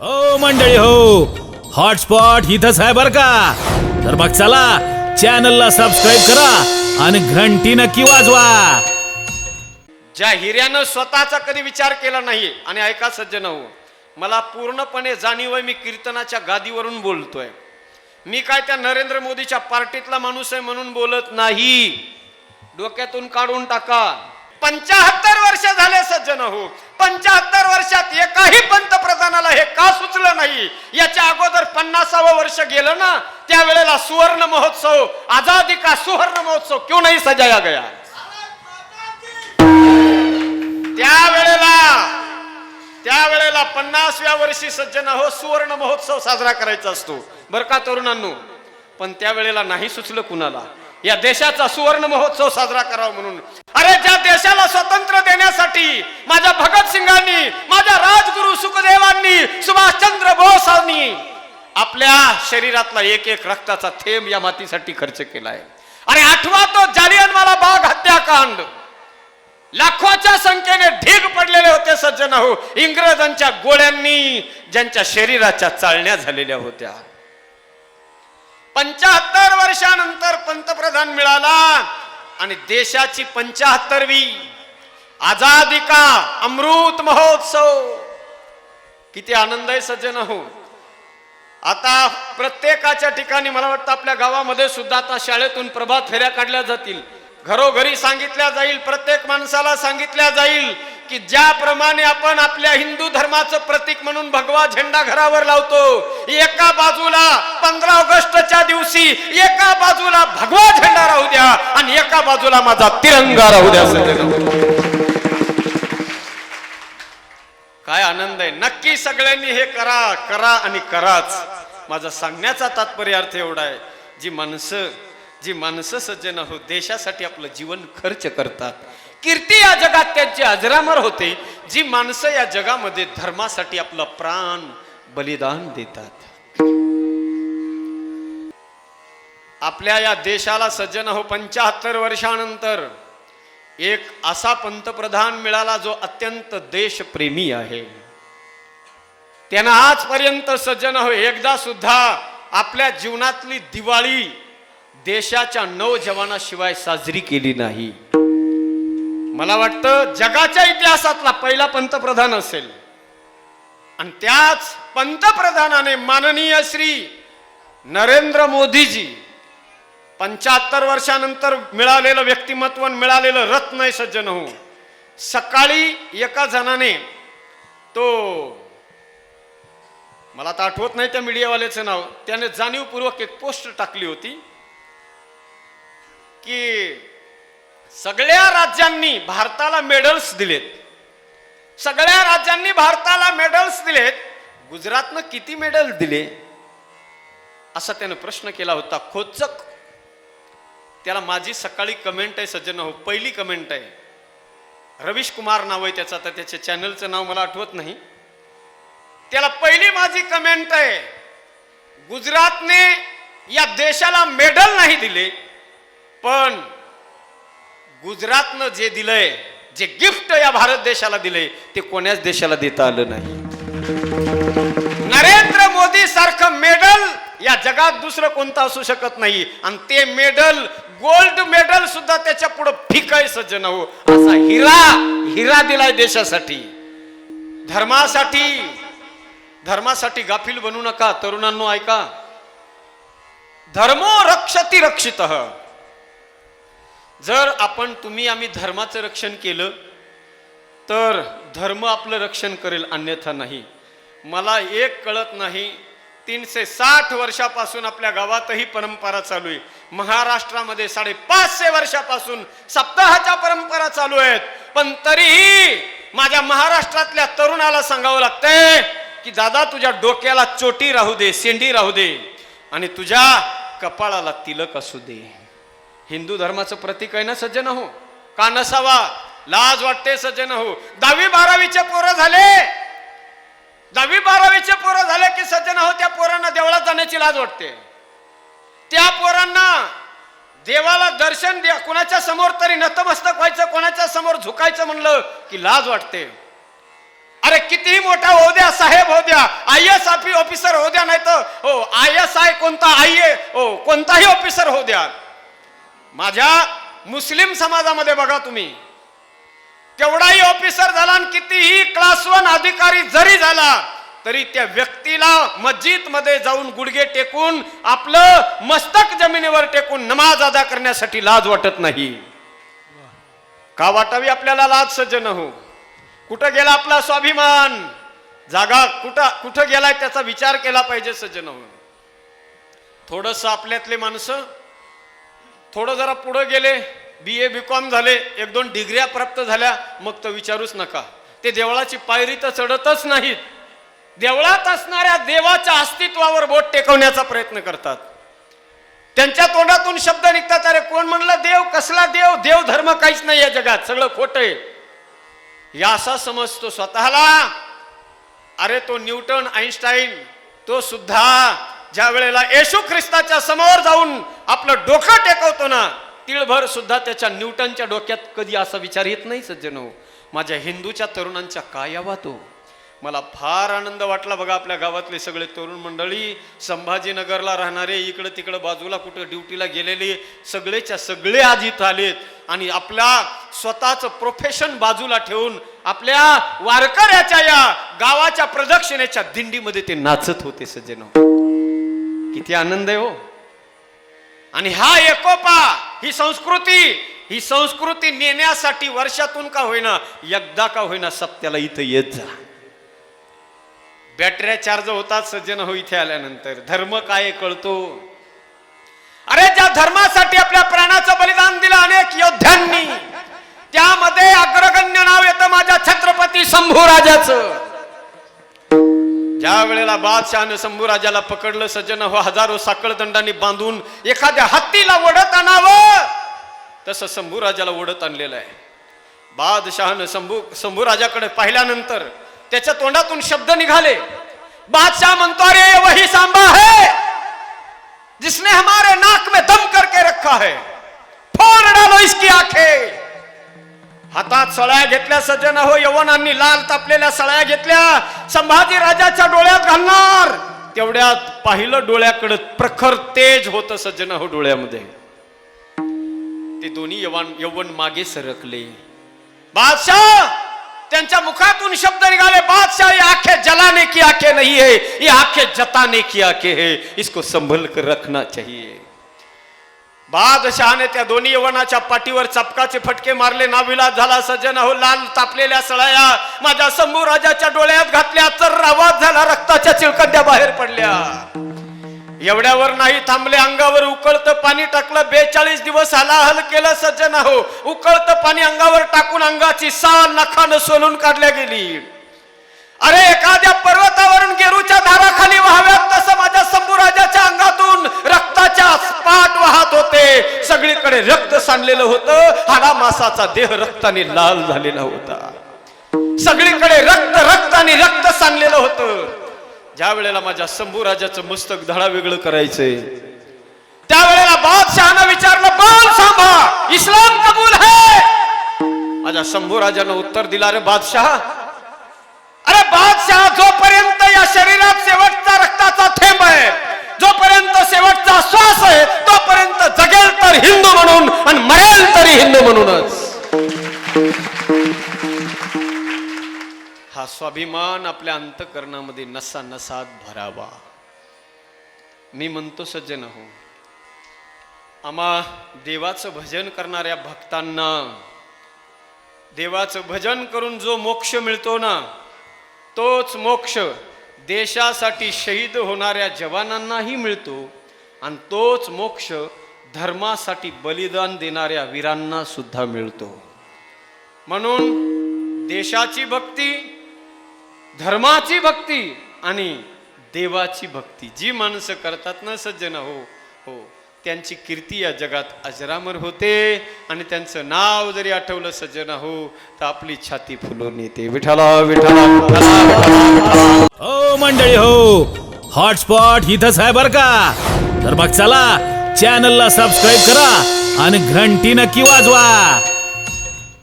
हो मंडळी हो. हॉटस्पॉट इथंच आहे बर का? तर मग चला चॅनलला सबस्क्राईब करा आणि घंटी नक्की वाजवा. ज्या हिऱ्यानं स्वतःचा कधी विचार केला नाही आणि ऐका सज्जन हो मला पूर्णपणे जाणीव आहे मी कीर्तनाच्या गादीवरून बोलतोय. मी काय त्या नरेंद्र मोदीच्या पार्टीतला माणूस आहे म्हणून बोलत नाही? डोक्यातून काढून टाका. पंचाहत्तर वर्ष झाले सज्जन हो. पंचाहत्तर वर्षात एकाही पंतप्रधानाला हे का सुचलं नाही? याच्या अगोदर पन्नासावं वर्ष गेलं ना त्यावेळेला सुवर्ण महोत्सव आजादी का सुवर्ण महोत्सव क्यों नाही सजाया गया? त्यावेळेला त्यावेळेला पन्नासव्या वर्षी सज्जन हो सुवर्ण महोत्सव साजरा करायचा असतो. बर का तरुणांनो? पण त्यावेळेला नाही सुचलं कुणाला? या देशाचा सुवर्ण महोत्सव साजरा करावा म्हणून. अरे ज्या देशाला स्वतंत्र देण्यासाठी माझ्या भगतसिंगांनी माझ्या राजगुरु सुखदेवांनी सुभाषचंद्र बोसांनी आपल्या शरीरातला एक एक रक्ताचा थेंब या मातीसाठी खर्च केलाय. अरे आठवा तो जालियनवाला बाग हत्याकांड. लाखोच्या संख्येने ढीग पडलेले होते सज्जन हो इंग्रजांच्या गोळ्यांनी ज्यांच्या शरीराच्या चालण्या झालेल्या होत्या. पंचाहत्तर वर्षानंतर पंतप्रधान मिळाला आणि देशाची पंचाहत्तरवी आजादी का अमृत महोत्सव. किती आनंद आहे सज्जन हो आता प्रत्येकाच्या ठिकाणी मला वाटतं आपल्या गावामध्ये सुद्धा आता शाळेतून प्रभात फेऱ्या काढल्या जातील. घरोघरी सांगितल्या जाईल प्रत्येक माणसाला सांगितल्या जाईल की ज्याप्रमाणे आपण आपल्या हिंदू धर्माचं प्रतीक म्हणून भगवा झेंडा घरावर लावतो एका बाजूला पंधरा ऑगस्टच्या दिवशी एका बाजूला भगवा झेंडा राहू द्या आणि एका बाजूला माझा तिरंगा राहू द्या. काय आनंद आहे. नक्की सगळ्यांनी हे करा करा आणि कराच. माझा सांगण्याचा तात्पर्य अर्थ एवढा आहे जी माणसं जी माणसं सज्जन हो देशासाठी आपलं जीवन खर्च करतात. कीर्ती या जगात त्यांची अजरामर होते जी माणसं या जगामध्ये धर्मासाठी आपलं प्राण बलिदान देतात. आपल्या या देशाला सज्जन हो पंचाहत्तर वर्षानंतर एक असा पंतप्रधान मिळाला जो अत्यंत देशप्रेमी आहे. त्यांना आजपर्यंत सज्जन हो एकदा सुद्धा आपल्या जीवनातली दिवाळी देशाच्या नौजवानाशिवाय साजरी केली नाही. मला वाटतं जगाच्या इतिहासातला पहिला पंतप्रधान असेल. आणि त्याच पंतप्रधानाने माननीय श्री नरेंद्र मोदीजी पंच्याहत्तर वर्षानंतर मिळालेलं व्यक्तिमत्व मिळालेलं रत्न आहे सज्जन हो सकाळी एका जणाने तो मला आता आठवत नाही त्या मीडियावाल्याचं नाव त्याने जाणीवपूर्वक एक पोस्ट टाकली होती की सगळ्या राज्यांनी भारताला मेडल्स दिलेत. सगळ्या राज्यांनी भारताला मेडल्स दिलेत. गुजरातनं किती मेडल दिले? असा त्यानं प्रश्न केला होता खोचक. त्याला माझी सकाळी कमेंट आहे सज्जन हो पहिली कमेंट आहे. रवीश कुमार नाव आहे त्याचं आता त्याच्या चॅनलचं नाव मला आठवत नाही. त्याला पहिली माझी कमेंट आहे. गुजरातने या देशाला मेडल नाही दिले पण गुजरातनं जे दिलंय जे गिफ्ट या भारत देशाला दिलंय ते कोण्याच देशाला देता आलं नाही. नरेंद्र मोदी सारखं मेडल या जगात दुसरं कोणतं असू शकत नाही. आणि ते मेडल गोल्ड मेडल सुद्धा त्याच्या पुढे फिकाय सज्जन हो असा हिरा हिरा दिलाय देशासाठी. धर्मासाठी धर्मासाठी गाफील बनू नका तरुणांनो ऐका. धर्मो रक्षती रक्षित. जर आपण तुम्ही आम्ही धर्माचं रक्षण केलं तर धर्म आपलं रक्षण करेल अन्यथा नाही. मला एक कळत नाही तीनशे साठ वर्षापासून आपल्या गावातही परंपरा चालू आहे. महाराष्ट्रामध्ये साडेपाचशे वर्षापासून सप्ताहाच्या परंपरा चालू आहेत. पण तरीही माझ्या महाराष्ट्रातल्या तरुणाला सांगावं लागतंय की दादा तुझ्या डोक्याला चोटी राहू दे शेंडी राहू दे आणि तुझ्या कपाळाला तिलक असू दे. हिंदू धर्माचं प्रतीक आहे ना सज्जन हो. का नसावा? लाज वाटते सज्जन हो. दहावी बारावीचे पोरं झाले. दहावी बारावीचे पोरं झाले की सज्जन हो त्या पोरांना देवळात जाण्याची लाज वाटते. त्या पोरांना देवाला दर्शन द्या. कोणाच्या समोर तरी नतमस्तक व्हायचं कोणाच्या समोर झुकायचं म्हणलं की लाज वाटते. अरे कितीही मोठा होऊ द्या साहेब होऊ द्या आय होऊ द्या नाही तर हो आय एस आय कोणता आय ए हो कोणताही ऑफिसर होऊ द्या. माझ्या मुस्लिम समाजामध्ये बघा तुम्ही. केवढाही ऑफिसर झाला आणि कितीही क्लास वन अधिकारी जरी झाला तरी त्या व्यक्तीला मस्जिदमध्ये जाऊन गुडघे टेकून आपलं मस्तक जमिनीवर टेकून नमाज अदा करण्यासाठी लाज वाटत नाही. का वाटावी आपल्याला लाज सज्जन हो? कुठं गेला आपला स्वाभिमान? जागा कुठं कुठं गेलाय त्याचा विचार केला पाहिजे सज्जन हो? थोडस आपल्यातले माणसं थोडं जरा पुढं गेले बी ए बी कॉम झाले एक दोन डिग्र्या प्राप्त झाल्या मग तर विचारूच नका. ते देवळाची पायरी तर चढतच नाहीत. देवळात असणाऱ्या देवाच्या अस्तित्वावर बोट टेकवण्याचा प्रयत्न करतात. त्यांच्या तोंडातून शब्द निघतात अरे कोण म्हणलं देव? कसला देव? देव धर्म काहीच नाही या जगात सगळं खोट आहे. या असा समजतो स्वतःला. अरे तो न्यूटन आईन्स्टाईन तो सुद्धा ज्या वेळेला येशू ख्रिस्ताच्या समोर जाऊन आपलं डोकं टेकवतो ना तिळभर सुद्धा त्याच्या न्यूटनच्या डोक्यात कधी असा विचार येत नाही सज्जनो. माझ्या हिंदूच्या तरुणांच्या काय यावा तो मला फार आनंद वाटला बघा आपल्या गावातले सगळे तरुण मंडळी. संभाजीनगरला राहणारे इकडं तिकडं बाजूला कुठं ड्युटीला गेलेले सगळेच्या सगळे आज इथं आलेत. आणि आपल्या स्वतःचं प्रोफेशन बाजूला ठेवून आपल्या वारकऱ्याच्या या गावाच्या प्रदक्षिणेच्या दिंडीमध्ये ते नाचत होते सज्जनो. किती आनंद आहे हो. आणि हा एकोपा ही संस्कृती ही संस्कृती नेण्यासाठी वर्षातून का होईना एकदा का होईना सत्याला इथं येत जा. बॅटऱ्या चार्ज होतात सज्जन हो इथे आल्यानंतर. धर्म काय कळतो? अरे ज्या धर्मासाठी आपल्या प्राणाचं बलिदान दिलं अनेक योद्ध्यांनी त्यामध्ये अग्रगण्य नाव येतं माझ्या छत्रपती शंभू राजाचं ज्या वेळेला बादशहानं शंभू राजाला पकडलं सज्जन हो हजारो साकळदंडांनी बांधून एखाद्या हत्तीला ओढत आणावं. तसं शंभू राजाला ओढत आणलेलं आहे. बादशहानं शंभू शंभू राजाकडे पाहिल्यानंतर त्याच्या तोंडातून शब्द निघाले. बादशाह म्हणतो अरे वही सांबा है जिसने हमारे नाक में दम करके रखा है. फोड़ डालो इसकी आंखें. हातात सळ्या घेतल्या सज्जन हो यवनांनी लाल तापलेल्या सळ्या घेतल्या संभाजी राजाच्या डोळ्यात घालणार. तेवढ्यात पाहिलं डोळ्याकडे प्रखर तेज होत सज्जन हो डोळ्यामध्ये. ते दोन्ही यवन यवन मागे सरकले. बादशाह! त्यांच्या मुखातून शब्द निघाले बादशाह ये आंखें जलाने की आंखें नहीं है ये आंखें जताने की आंखें है इसको संभल कर रखना चाहिए. बादशहाने त्या दोन्ही यवनाच्या पाठीवर चपकाचे फटके मारले. नाविलाज झाला सज्जन हो लाल तापलेल्या सळया. माझ्या शंभू राजाच्या डोळ्यात घातल्या तर आवाज झाला रक्ताच्या चिळकड्या बाहेर पडल्या. एवढ्यावर नाही थांबले अंगावर उकळतं पाणी टाकलं बेचाळीस दिवस हलाहल केलं सज्जन हो उकळतं पाणी अंगावर टाकून अंगाची साल नखानं सोलून काढल्या गेली. अरे एखाद्या पर्वतावरून गेरूच्या धाराखाली व्हाव्यात तसं पाहत होते. सगळीकडे रक्त सांडलेलं होतं. हाडा मासाचा देह रक्ताने लाल झालेला होता. सगळीकडे रक्त रक्त आणि रक्त सांडलेलं होतं. ज्या वेळेला माझ्या शंभूराजाचं मस्तक धडा वेगळं करायचंय त्यावेळेला बादशहानं विचारलं बोल सांभा इस्लाम कबूल है? माझ्या शंभू राजानं उत्तर दिला रे बादशाह अरे बादशाह जोपर्यंत या शरीरात शेवटचा रक्ताचा थेंब आहे जोपर्यंत शेवटचा श्वास आहे तोपर्यंत जगेल तर हिंदू म्हणून आणि मरेल तरी हिंदू म्हणूनच. हा स्वाभिमान आपल्या अंतकरणामध्ये नसा नसात भरावा. मी म्हणतो सज्जन हो आम्हा देवाचं भजन करणाऱ्या भक्तांना देवाचं भजन करून जो मोक्ष मिळतो ना तोच मोक्ष देशासाठी शहीद होणाऱ्या जवानांनाही मिळतो आणि तोच मोक्ष धर्मासाठी बलिदान देणाऱ्या वीरांना सुद्धा मिळतो. म्हणून देशाची भक्ती धर्माची भक्ती आणि देवाची भक्ती. जी माणसं करतात ना सज्जन हो हो. त्यांची कीर्ती या जगात अजरामर होते आणि त्यांचं नाव जरी आठवलं सज्जन हो तर आपली छाती फुलून येते. विठाला विठाला हो मंडळी हो. हॉटस्पॉट इथंच आहे बर का? तर मग चला चॅनलला सबस्क्राईब करा आणि घंटी नक्की वाजवा.